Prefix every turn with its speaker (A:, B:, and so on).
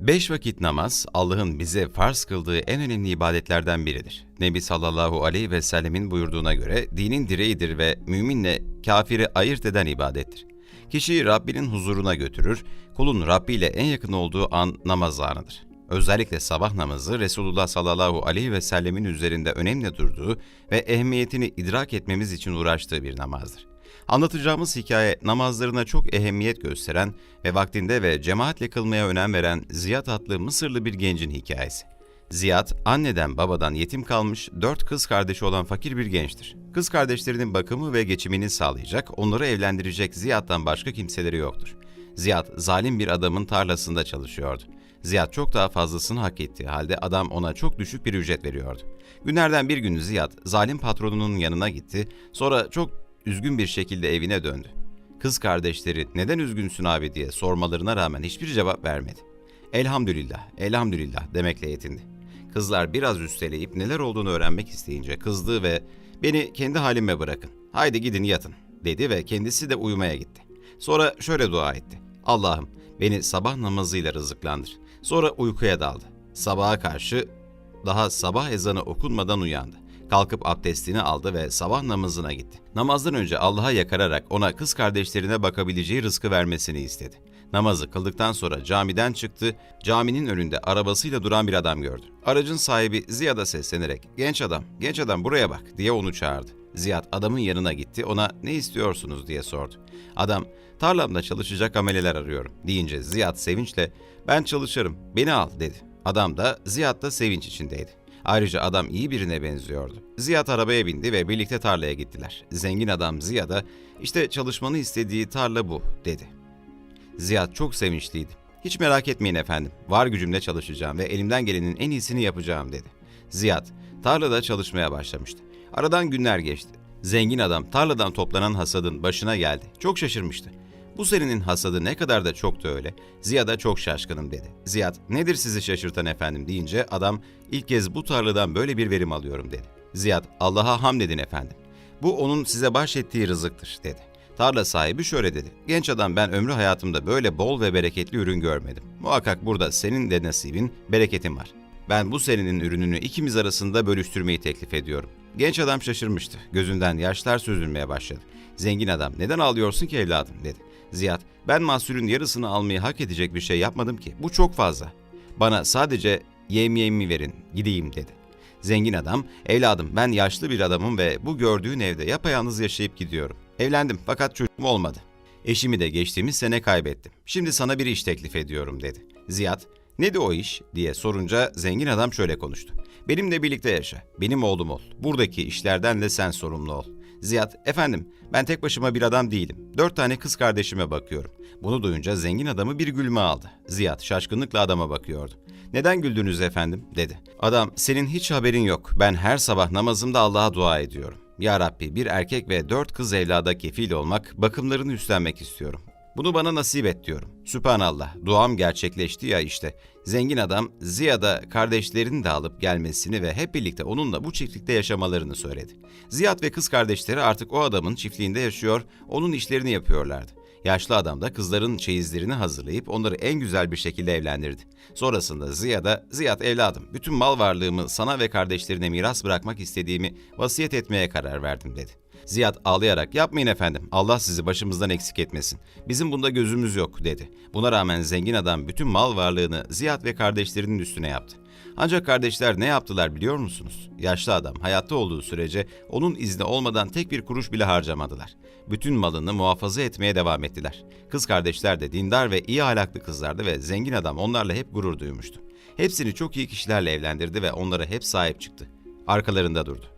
A: Beş vakit namaz, Allah'ın bize farz kıldığı en önemli ibadetlerden biridir. Nebi sallallahu aleyhi ve sellemin buyurduğuna göre dinin direğidir ve müminle kafiri ayırt eden ibadettir. Kişiyi Rabbinin huzuruna götürür, kulun Rabbi ile en yakın olduğu an namaz anıdır. Özellikle sabah namazı Resulullah sallallahu aleyhi ve sellemin üzerinde önemli durduğu ve ehemmiyetini idrak etmemiz için uğraştığı bir namazdır. Anlatacağımız hikaye namazlarına çok ehemmiyet gösteren ve vaktinde ve cemaatle kılmaya önem veren Ziyad adlı Mısırlı bir gencin hikayesi. Ziyad, anneden babadan yetim kalmış, dört kız kardeşi olan fakir bir gençtir. Kız kardeşlerinin bakımı ve geçimini sağlayacak, onları evlendirecek Ziyad'dan başka kimseleri yoktur. Ziyad, zalim bir adamın tarlasında çalışıyordu. Ziyad çok daha fazlasını hak ettiği halde adam ona çok düşük bir ücret veriyordu. Günlerden bir gün Ziyad, zalim patronunun yanına gitti, sonra çok üzgün bir şekilde evine döndü. Kız kardeşleri neden üzgünsün abi diye sormalarına rağmen hiçbir cevap vermedi. Elhamdülillah, elhamdülillah demekle yetindi. Kızlar biraz üsteleyip neler olduğunu öğrenmek isteyince kızdı ve beni kendi halime bırakın, haydi gidin yatın dedi ve kendisi de uyumaya gitti. Sonra şöyle dua etti. Allah'ım beni sabah namazıyla rızıklandır. Sonra uykuya daldı. Sabaha karşı daha sabah ezanı okunmadan uyandı. Kalkıp abdestini aldı ve sabah namazına gitti. Namazdan önce Allah'a yakararak ona kız kardeşlerine bakabileceği rızkı vermesini istedi. Namazı kıldıktan sonra camiden çıktı, caminin önünde arabasıyla duran bir adam gördü. Aracın sahibi Ziyad'a seslenerek, genç adam, genç adam buraya bak diye onu çağırdı. Ziyad adamın yanına gitti, ona ne istiyorsunuz diye sordu. Adam, tarlamda çalışacak ameleler arıyorum deyince Ziyad sevinçle, ben çalışırım, beni al dedi. Adam da Ziyad da sevinç içindeydi. Ayrıca adam iyi birine benziyordu. Ziyad arabaya bindi ve birlikte tarlaya gittiler. Zengin adam Ziyad'a işte çalışmanı istediği tarla bu dedi. Ziyad çok sevinçliydi. Hiç merak etmeyin efendim. Var gücümle çalışacağım ve elimden gelenin en iyisini yapacağım dedi. Ziyad tarlada çalışmaya başlamıştı. Aradan günler geçti. Zengin adam tarladan toplanan hasadın başına geldi. Çok şaşırmıştı. Bu senenin hasadı ne kadar da çoktu öyle. Ziyad'a çok şaşkınım dedi. Ziyad nedir sizi şaşırtan efendim deyince adam ilk kez bu tarladan böyle bir verim alıyorum dedi. Ziyad Allah'a hamd edin efendim. Bu onun size bahşettiği rızıktır dedi. Tarla sahibi şöyle dedi. Genç adam ben ömrü hayatımda böyle bol ve bereketli ürün görmedim. Muhakkak burada senin de nasibin, bereketin var. Ben bu senenin ürününü ikimiz arasında bölüştürmeyi teklif ediyorum. Genç adam şaşırmıştı. Gözünden yaşlar süzülmeye başladı. Zengin adam neden ağlıyorsun ki evladım dedi. Ziyad ben mahsulün yarısını almayı hak edecek bir şey yapmadım ki. Bu çok fazla. Bana sadece yem verin gideyim dedi. Zengin adam, evladım ben yaşlı bir adamım ve bu gördüğün evde yapayalnız yaşayıp gidiyorum. Evlendim fakat çocuğum olmadı. Eşimi de geçtiğimiz sene kaybettim. Şimdi sana bir iş teklif ediyorum dedi. Ziyad, nedir o iş diye sorunca zengin adam şöyle konuştu. Benimle birlikte yaşa, benim oğlum ol. Buradaki işlerden de sen sorumlu ol. Ziyad, efendim ben tek başıma bir adam değilim. Dört tane kız kardeşime bakıyorum. Bunu duyunca zengin adamı bir gülme aldı. Ziyad şaşkınlıkla adama bakıyordu. Neden güldünüz efendim dedi. Adam senin hiç haberin yok. Ben her sabah namazımda Allah'a dua ediyorum. Ya Rabbi bir erkek ve dört kız evlada kefil olmak, bakımlarını üstlenmek istiyorum. Bunu bana nasip et diyorum. Sübhanallah, duam gerçekleşti ya işte. Zengin adam Ziya'da kardeşlerini de alıp gelmesini ve hep birlikte onunla bu çiftlikte yaşamalarını söyledi. Ziyad ve kız kardeşleri artık o adamın çiftliğinde yaşıyor, onun işlerini yapıyorlardı. Yaşlı adam da kızların çeyizlerini hazırlayıp onları en güzel bir şekilde evlendirdi. Sonrasında Ziya da, Ziyad evladım bütün mal varlığımı sana ve kardeşlerine miras bırakmak istediğimi vasiyet etmeye karar verdim dedi. Ziyad ağlayarak yapmayın efendim Allah sizi başımızdan eksik etmesin. Bizim bunda gözümüz yok dedi. Buna rağmen zengin adam bütün mal varlığını Ziyad ve kardeşlerinin üstüne yaptı. Ancak kardeşler ne yaptılar biliyor musunuz? Yaşlı adam hayatta olduğu sürece onun izni olmadan tek bir kuruş bile harcamadılar. Bütün malını muhafaza etmeye devam ettiler. Kız kardeşler de dindar ve iyi ahlaklı kızlardı ve zengin adam onlarla hep gurur duymuştu. Hepsini çok iyi kişilerle evlendirdi ve onlara hep sahip çıktı. Arkalarında durdu.